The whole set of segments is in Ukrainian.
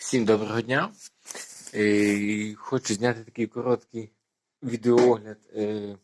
Всім доброго дня. Е, Хочу зняти такий короткий відеоогляд е,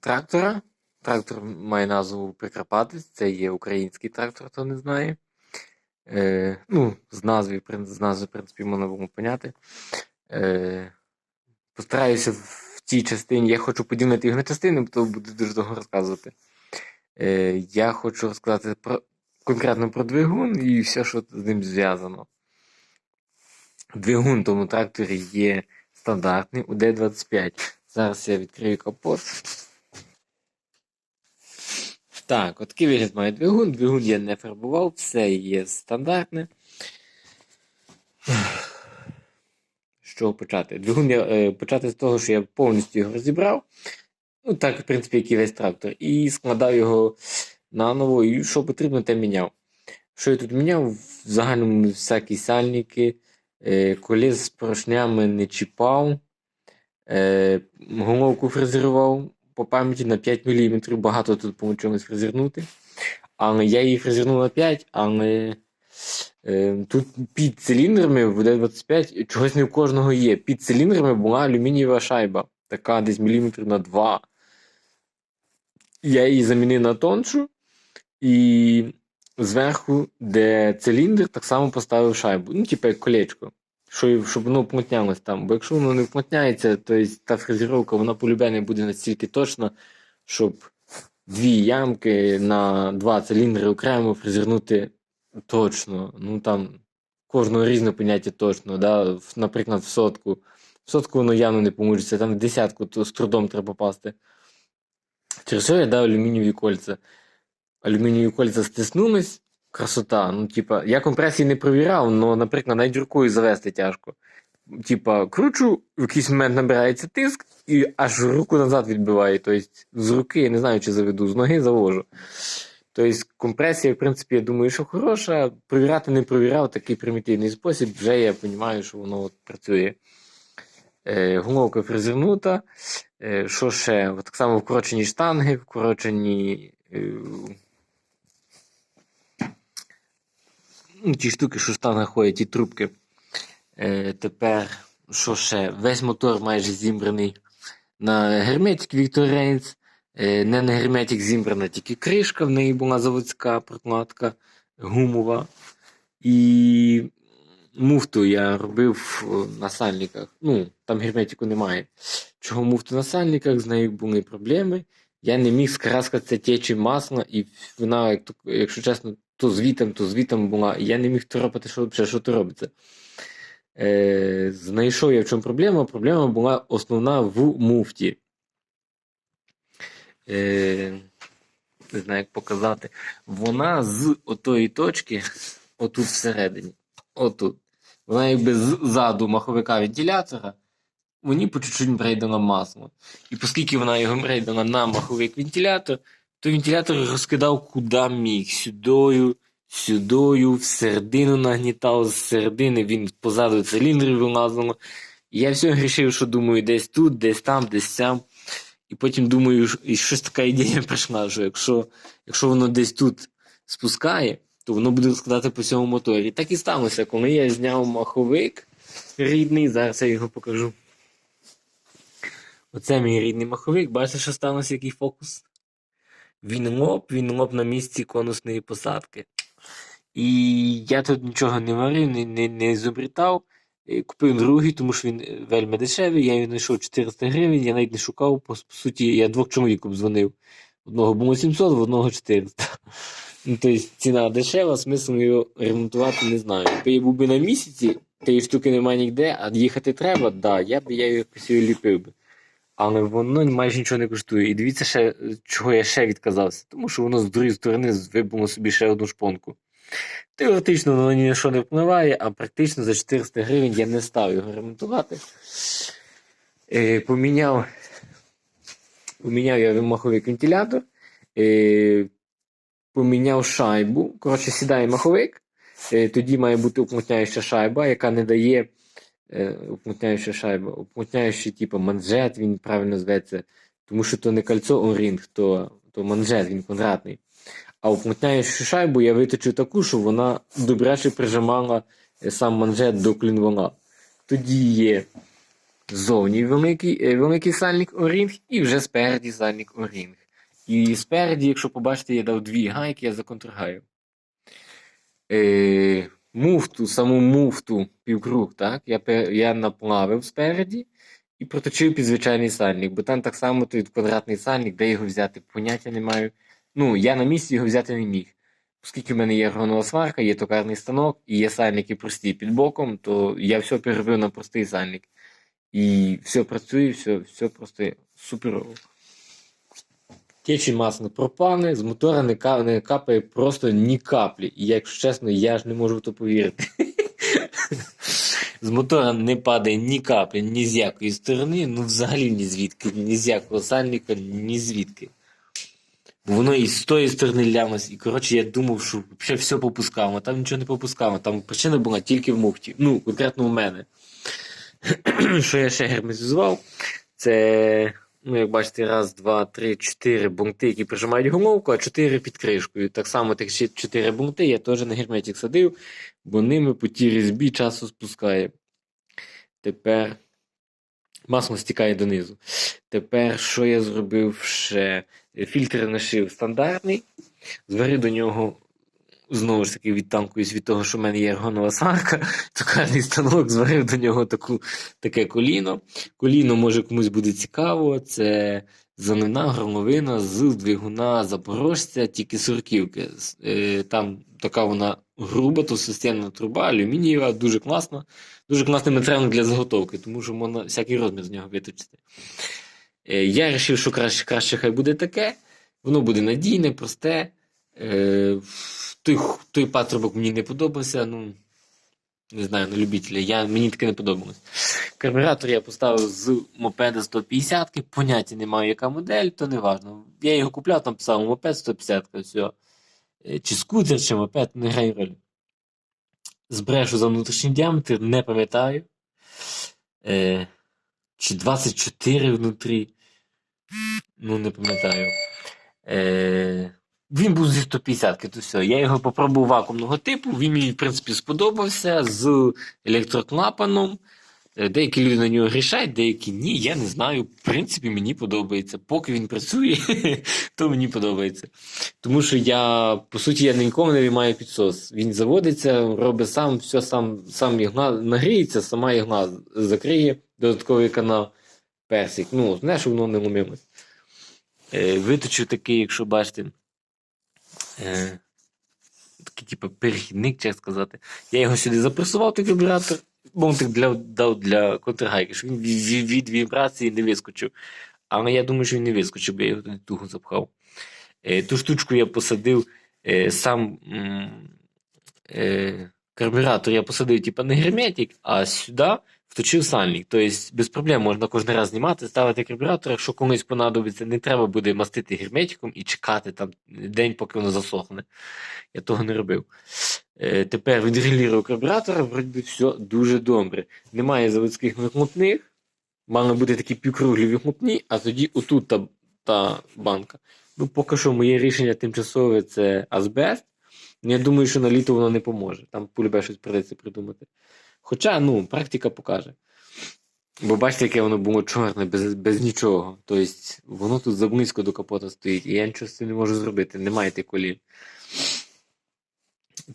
трактора. Трактор має назву Прикарпатець, це є український трактор, хто не знає. Е, Ну, з назви, з назви, в принципі, можна було поняти. Постараюся в цій частині, я хочу поділити його на частини, то буду дуже довго розказувати. Я хочу розказати про, конкретно про двигун і все, що з ним зв'язано. Двигун тому тракторі є стандартний УД-25. Зараз я відкрию капот. Так, от такий вигляд має двигун. Двигун я не фарбував, все є стандартне. Чого почати? Двигун я е, почати з того, що я повністю його розібрав. Ну, так, в принципі, як і весь трактор. І складав його наново, і що потрібно, те міняв. Що я тут міняв? В загальному всякі сальники, коліс з поршнями не чіпав, е, головку фрезерував по пам'яті на 5 мм. Багато тут по фрезернути. Але я її фрезернув на 5, але е, тут під циліндрами в D25 чогось не у кожного є. Під циліндрами була алюмінієва шайба, така десь міліметр на 2. Я її замінив на тоншу. І зверху, де циліндр, так само поставив шайбу. Ну, типу як колечко. Що, щоб воно вплотнялось там. Бо якщо воно не вплотняється, то та фрезеровка вона полюбе буде настільки точна, щоб дві ямки на два циліндри окремо фрезернути точно. Ну там кожного різне поняття точно. Да? Наприклад, в сотку. В сотку воно явно не поможе, там в десятку то з трудом треба попасти. Через що я дав алюмінієві кольця. Алюмінієві кольця стиснулись, красота. Ну, типа, я компресії не провіряв, але, наприклад, навіть рукою завести тяжко. Типа, кручу, в якийсь момент набирається тиск і аж руку назад відбиває. Тобто, з руки я не знаю, чи заведу, з ноги завожу. Тобто, компресія, в принципі, я думаю, що хороша. Провіряти не провіряв, такий примітивний спосіб, вже я розумію, що воно от працює. Е, головка фрезернута. Е, що ще? Так само вкорочені штанги, вкорочені. Е, ну, ті штуки, що штангах ходять, ті трубки. Е, тепер, що ще? Весь мотор майже зібраний на герметик Reigns. Е, не на герметик зібрана тільки кришка, в неї була заводська прокладка гумова. І муфту я робив на сальниках. Ну, там герметику немає. Чого муфту на сальниках, з нею були проблеми. Я не міг скраскати течі масла, і вона, як якщо чесно, то звітом, то звітом була. І я не міг торопити, що що то робиться. Е, знайшов я в чому проблема. Проблема була основна в муфті. Е, не знаю, як показати. Вона з отої точки, отут всередині, отут. Вона якби ззаду маховика вентилятора, мені по чуть-чуть брейдала масло. І оскільки вона його брейдала на маховик вентилятор, то вентилятор розкидав куди міг. Сюдою, сюдою, всередину нагнітав, з середини він позаду циліндрів вилазило. І я все грішив, що думаю, десь тут, десь там, десь там. І потім думаю, і щось така ідея прийшла, що якщо, якщо воно десь тут спускає, то воно буде складати по всьому моторі. Так і сталося, коли я зняв маховик рідний, зараз я його покажу. Оце мій рідний маховик. Бачите, що сталося, який фокус? Він лоб, він лоб на місці конусної посадки. І я тут нічого не варив, не, не, не зобрітав. Купив другий, тому що він е, вельми дешевий. Я його знайшов 400 гривень, я навіть не шукав. По, по суті, я двох чоловік обдзвонив. Одного було 700, в одного 400. Ну, тобто ціна дешева, смисл його ремонтувати не знаю. Якби я був би на місяці, тієї штуки немає ніде, а їхати треба, да, я б я його ліпив би. Але воно майже нічого не коштує. І дивіться, ще, чого я ще відказався. Тому що воно з другої сторони вибило собі ще одну шпонку. Теоретично воно ні на що не впливає, а практично за 400 гривень я не став його ремонтувати. Е, поміняв, поміняв я маховик вентилятор, е, поміняв шайбу. Коротше, сідає маховик. Е, тоді має бути уплотняюча шайба, яка не дає е, шайба, уплотняючий, типу, манжет, він правильно зветься. Тому що то не кольцо орінг, то, то манжет, він квадратний. А уплотняючу шайбу я виточив таку, щоб вона добряче прижимала е, сам манжет до клінвола. Тоді є зовні великий, е, великий сальник орінг і вже спереді сальник орінг. І спереді, якщо побачите, я дав дві гайки, я законтргаю. Е, муфту, саму муфту півкруг, так, я, я наплавив спереді і проточив під звичайний сальник, бо там так само той квадратний сальник, де його взяти, поняття не маю. Ну, я на місці його взяти не міг. Оскільки в мене є органова сварка, є токарний станок і є сальники прості під боком, то я все переробив на простий сальник. І все працює, все, все просто суперово. Течі масло пропане, з мотора не, ка- не капає просто ні каплі. І якщо чесно, я ж не можу в то повірити. З мотора не падає ні каплі, ні з якої сторони, ну взагалі ні звідки, ні з якого сальника, ні звідки. Воно і з тої сторони лямось, і коротше я думав, що взагалі все попускав, а там нічого не попускав. Там причина була тільки в муфті. Ну, конкретно у мене. що я ще герметизував, це, ну, як бачите, раз, два, три, чотири бунти, які прижимають головку, а чотири під кришкою. Так само тих чотири бунти я теж на герметик садив, бо ними по тій різьбі часу спускає. Тепер масло стікає донизу. Тепер, що я зробив ще? Фільтр нашив стандартний, зварив до нього. Знову ж таки, відтамкуюсь від того, що в мене є ергонова сварка, токарний станок, зварив до нього таку, таке коліно. Коліно, може, комусь буде цікаво. Це занина громовина з двигуна запорожця, тільки сорківки. З- е, Там така вона груба, товстостінна труба, алюмінієва, дуже класна. Дуже класний матеріал для заготовки, тому що можна всякий розмір з нього виточити. Е, Я вирішив, що краще, краще хай буде таке. Воно буде надійне, просте. Той, той патрубок мені не подобався. Ну, не знаю, на любителя. Я, мені таке не подобалось. Карбюратор я поставив з мопеда 150 поняття не маю, яка модель, то не важно. Я його купляв, там писав мопед 150, все. Е, Чи скутер, чи мопед, не грає роль. Збрешу за внутрішній діаметр, не пам'ятаю. Е, чи 24 внутрі. Ну, не пам'ятаю. Е, він був зі 150-ки, то все. Я його попробував вакуумного типу. Він мені, в принципі, сподобався з електроклапаном. Е, Деякі люди на нього грішать, деякі ні. Я не знаю. В принципі, мені подобається. Поки він працює, то мені подобається. Тому що я, по суті, я нікому не виймаю підсос. Він заводиться, робить сам, все сам, сам ігла нагріється, сама ігла закриє додатковий канал персик. Ну, знаєш, воно не ломилось. Е, виточив такий, якщо бачите, е, такий, типу, перехідник, як сказати. Я його сюди запресував, той вібратор, бомтик для, дав для контргайки, щоб він від, від, від вібрації не вискочив. Але я думаю, що він не вискочив, бо я його туго запхав. Е, ту штучку я посадив е, сам е, карбюратор я посадив, типу, не герметик, а сюди вточив сальник. Тобто без проблем можна кожен раз знімати, ставити карбюратор. Якщо комусь понадобиться, не треба буде мастити герметиком і чекати там день, поки воно засохне. Я того не робив. Е, тепер відрегулював карбюратор, вроді все дуже добре. Немає заводських вихлопних. Мали бути такі півкруглі вихлопні, а тоді отут та, та банка. Ну, поки що моє рішення тимчасове це азбест. Я думаю, що на літо воно не поможе. Там полюбе щось придеться придумати. Хоча, ну, практика покаже. Бо бачите, яке воно було чорне, без, без нічого. Тобто, воно тут заблизько до капота стоїть, і я нічого з цим не можу зробити, немає тих колін.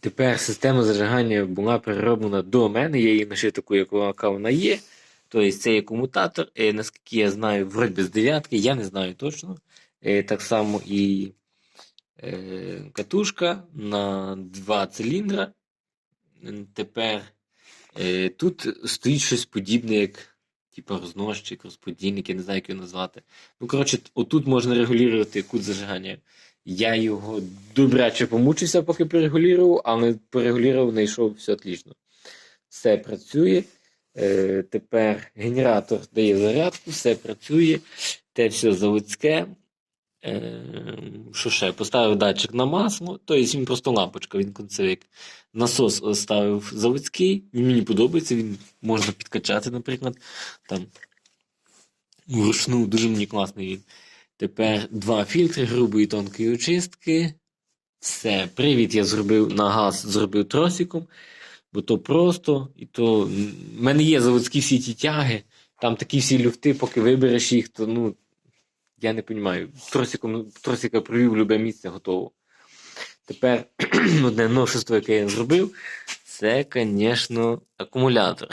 Тепер система зажигання була перероблена до мене, я її нашив таку, яка вона є. Тобто це є комутатор, е, наскільки я знаю, вроді без дев'ятки, я не знаю точно. Е, так само і е, катушка на два циліндра. Тепер е, тут стоїть щось подібне, як типу розносчик, розподільник, я не знаю, як його назвати. Ну, коротше, отут можна регулювати кут зажигання. Я його добряче помучився, поки перегулював, але перегулював, знайшов все отлично. Все працює. Е, тепер генератор дає зарядку, все працює, те все заводське. Е, що ще? Поставив датчик на масло, тобто він просто лампочка, він концевик. Насос оставив заводський, він мені подобається, він можна підкачати, наприклад. Там вручну, дуже мені класний він. Тепер два фільтри грубої тонкої очистки. Все, привід я зробив на газ, зробив тросиком. Бо то просто, і то. В мене є заводські всі ті тяги, там такі всі люфти, поки вибереш їх, то ну. Я не розумію. Тросиком, тросика провів любе місце, готово. Тепер одне новшество, яке я зробив, це, звісно, акумулятор.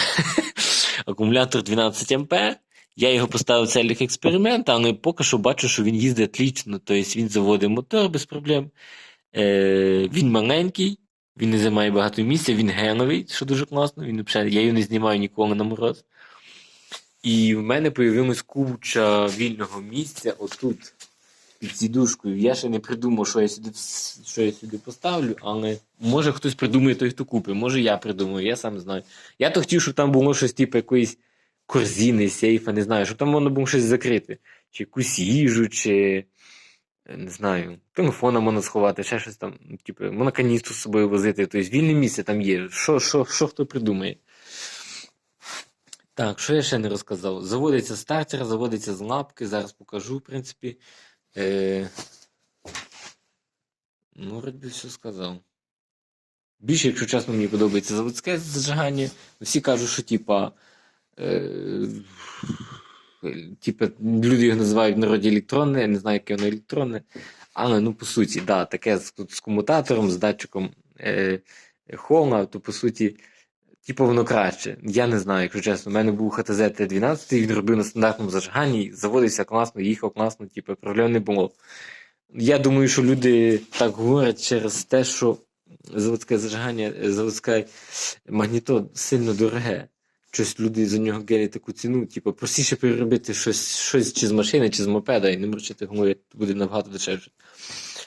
акумулятор 12 А. Я його поставив в целях експерименту, але поки що бачу, що він їздить отлично. Тобто він заводить мотор без проблем. Е, він маленький, він не займає багато місця, він геновий, що дуже класно. Він, я його не знімаю ніколи на мороз. І в мене появилась куча вільного місця отут під сідушкою. Я ще не придумав, що я сюди, що я сюди поставлю, але може хтось придумає той, хто купить, може я придумаю, я сам знаю. Я то хотів, щоб там було щось типу якоїсь корзини, сейфа, не знаю, щоб там можна було щось закрити. Чи якусь їжу, чи не знаю, телефона можна сховати, ще щось там, типу, можна каністру з собою возити, тобто вільне місце там є. Що, що, що хто придумає? Так, що я ще не розказав? Заводиться стартер, заводиться з лапки, зараз покажу, в принципі. Е... Ну, вроді все сказав. Більше, якщо чесно, мені подобається заводське зажигання. Всі кажуть, що типа. Е... Типа, люди його називають в народі електронне, я не знаю, яке воно електронне. Але ну, по суті, да, таке з, з комутатором, з датчиком е... хола, то по суті. Типу воно краще. Я не знаю, якщо чесно. У мене був ХТЗ Т12, він робив на стандартному зажиганні, заводився класно, їхав класно, типу, проблем не було. Я думаю, що люди так говорять через те, що заводське зажигання, е, заводське магніто сильно дороге. Щось люди за нього гелять таку ціну, типу, простіше переробити щось, щось чи з машини, чи з мопеда, і не морочити голови, буде набагато дешевше.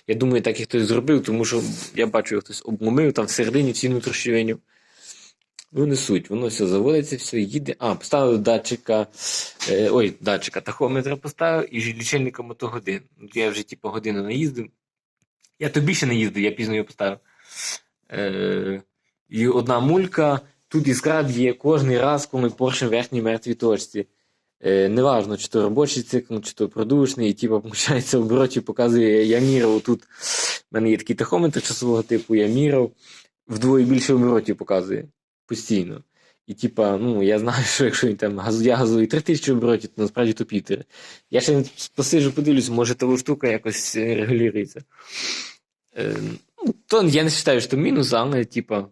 Я думаю, так і хтось зробив, тому що я бачу, його хтось обломив там всередині ціну трощовиню. Ну, суть, воно все заводиться, все їде. А, поставив датчика, е, ой, датчика, тахометра поставив і лічильника мотогодин. От Я вже типу годину наїздив. Я тобі ще не їздив, я пізно його поставив. Е, і одна мулька, тут іскра б'є кожен раз, коли ми в верхній мертвій точці. Е, неважно, чи то робочий цикл, чи то продушний, і типу, виходить, обороті показує, я міряв тут. У мене є такий тахометр часового типу, я міряв, вдвоє більше оборотів показує постійно. І типа, ну, я знаю, що якщо він там газ, я газую 3000 оборотів, то насправді то півтори. Я ще посиджу, подивлюсь, може та штука якось е, регулюється. Е, ну, то я не вважаю, що мінус, але типа,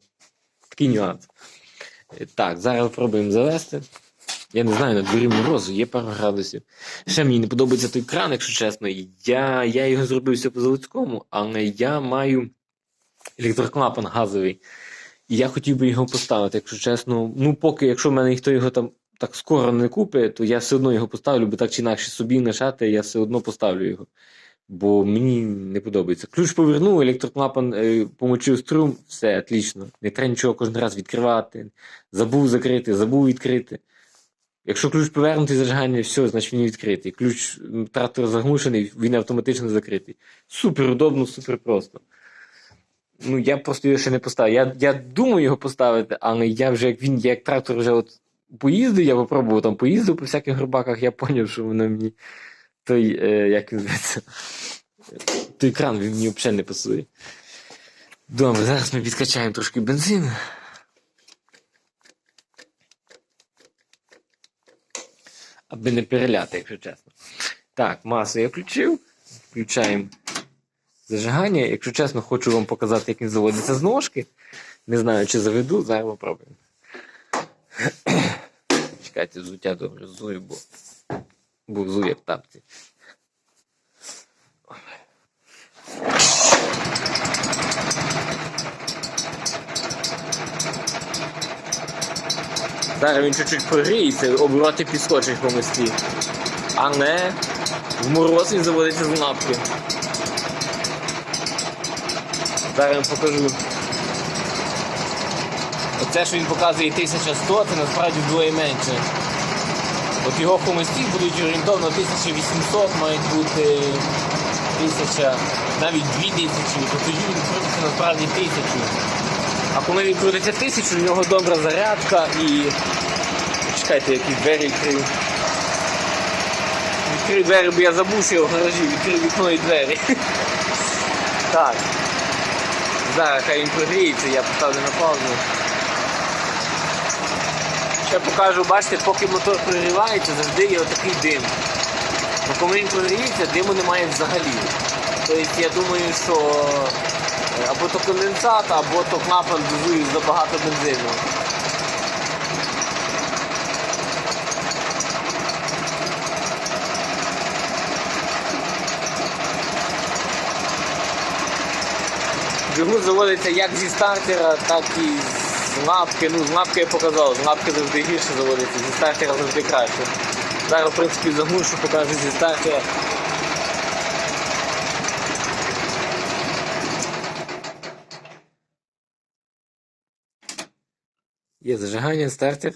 такий нюанс. Е, так, зараз пробуємо завести. Я не знаю, на дворі морозу, є пару градусів. Ще мені не подобається той кран, якщо чесно. Я, я його зробив все по заводському, але я маю електроклапан газовий. І я хотів би його поставити, якщо чесно. Ну, поки, якщо в мене ніхто його там так скоро не купить, то я все одно його поставлю, бо так чи інакше собі лишати, я все одно поставлю його. Бо мені не подобається. Ключ повернув, електроклапан е, помочив струм, все, отлично. Не треба нічого кожен раз відкривати. Забув закрити, забув відкрити. Якщо ключ повернутий зажигання, все, значить він відкритий. Ключ трактор заглушений, він автоматично закритий. Супер удобно, супер просто. Ну, я просто його ще не поставив. Я, я думаю його поставити, але я вже як він, як трактор вже от поїздив, я попробував там поїздив по всяких горбаках, я зрозумів, що воно мені той, е, як він зветься, той кран він мені взагалі не пасує. Добре, зараз ми підкачаємо трошки бензину. Аби не переляти, якщо чесно. Так, масу я включив. Включаємо зажигання. Якщо чесно, хочу вам показати, як він заводиться з ножки. Не знаю, чи заведу, зараз попробуємо. Чекайте, взуття добре зую, бо, бо взую як тапці. Зараз він чуть-чуть прогріється, обороти підскочать по мості. Але в мороз він заводиться з лапки. Зараз я вам покажу. Оце, що він показує 1100, це насправді вдвоє менше. От його хомості будуть орієнтовно 1800, мають бути 1000, навіть 2000, то тоді він крутиться насправді 1000. А коли він крутиться 1000, у нього добра зарядка і. Чекайте, які двері відкрию. Відкрив двері, бо я забув, що я в гаражі, відкрив вікно і двері. Так знаю, хай він прогріється, я поставлю на паузу. Ще покажу, бачите, поки мотор прогрівається, завжди є отакий дим. Бо коли він прогріється, диму немає взагалі. Тобто я думаю, що е, або то конденсат, або то клапан дозує забагато бензину. Двигун заводиться як зі стартера, так і з лапки. Ну, з лапки я показав, з лапки завжди гірше заводиться, зі стартера завжди краще. Зараз, в принципі, заглушу, покажу зі стартера. Є зажигання, стартер.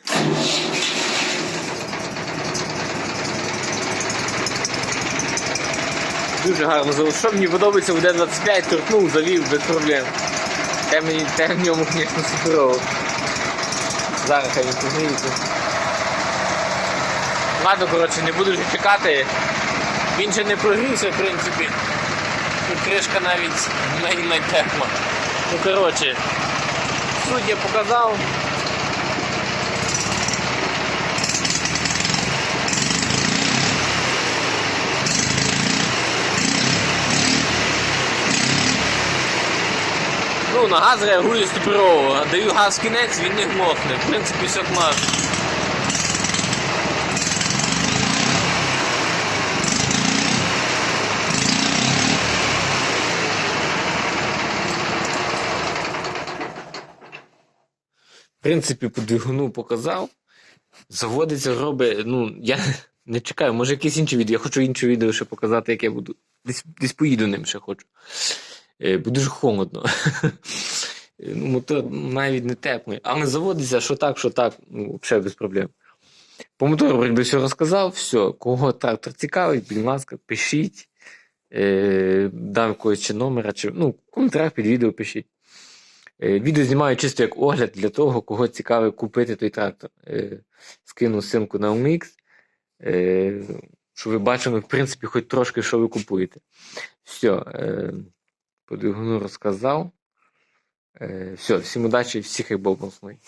Дуже гарно завод. Що мені подобається, в Д-25 торкнув, завів без проблем. Те мені те в ньому, звісно, суперово. Зараз хай він погріється. Ладно, коротше, не буду вже чекати. Він ще не прогрівся, в принципі. Тут кришка навіть навіть не тепла. Ну коротше, суть я показав. Ну, на газ реагує суперово, а даю газ кінець, він не глохне. В принципі, все класно. В принципі, по двигуну показав. Заводиться, робить. Ну, я не чекаю, може якесь інше відео. Я хочу інше відео ще показати, як я буду. Десь, десь поїду ним ще хочу. Е, Бо дуже холодно. Ну, мотор навіть не теплий. Але заводиться, що так, що так, ну, взагалі без проблем. По мотору вроде все розказав, все. Кого трактор цікавить, будь ласка, пишіть. Е, дам якогось чи номера, чи ну, в коментарях під відео пишіть. Е, відео знімаю чисто як огляд для того, кого цікавить купити той трактор. Е, скину ссылку на OMX, е, щоб ви бачили, в принципі, хоч трошки, що ви купуєте. Все, е, по двигуну розказав. Е, все, всім удачі, всіх як Бог благословить.